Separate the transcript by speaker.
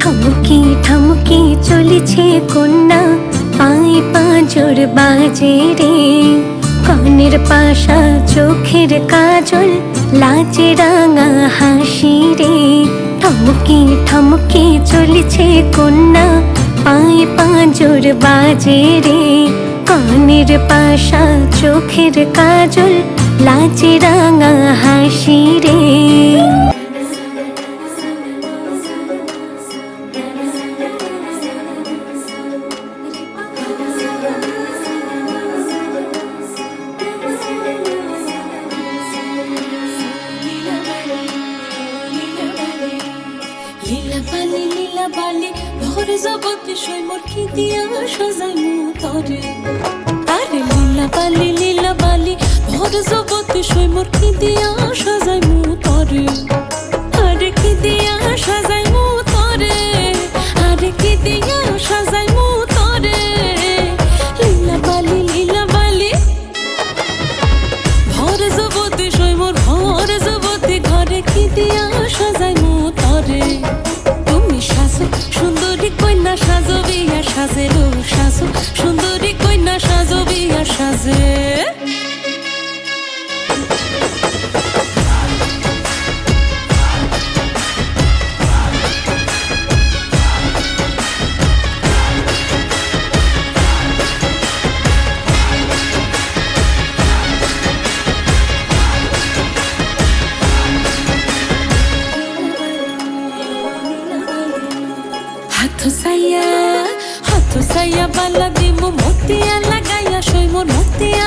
Speaker 1: ঠমকি ঠমকি চলেছে কন্যা পায়ে পাঁজর বাজে রে কনের পাশা চোখের কাজল লাচে রাঙা হাসি রে ঠমকি ঠমকি চলেছে কন্যা পায়ে পাঁজর বাজে রে কনের পাশা চোখের কাজল লাচে রাঙা হাসি রে
Speaker 2: বালি লীলা বালি ভোর জগতে সৈমর কি দিয়া সাজাই মু তরে আরে লীলা বালি ভোর জগতে সৈমর কি সাজাই মু তরে? আরে কি দিয়া মু তরে? আরে কি দিয়া মু তরে? লীলা বালি লীলা বালি। ভর জগতে সৈমর ভর জগতে ঘরে কি মু তরে? হাত সাইয়া বালা দিমু মতিয়া লাগাইয়া সইমোর মতিয়া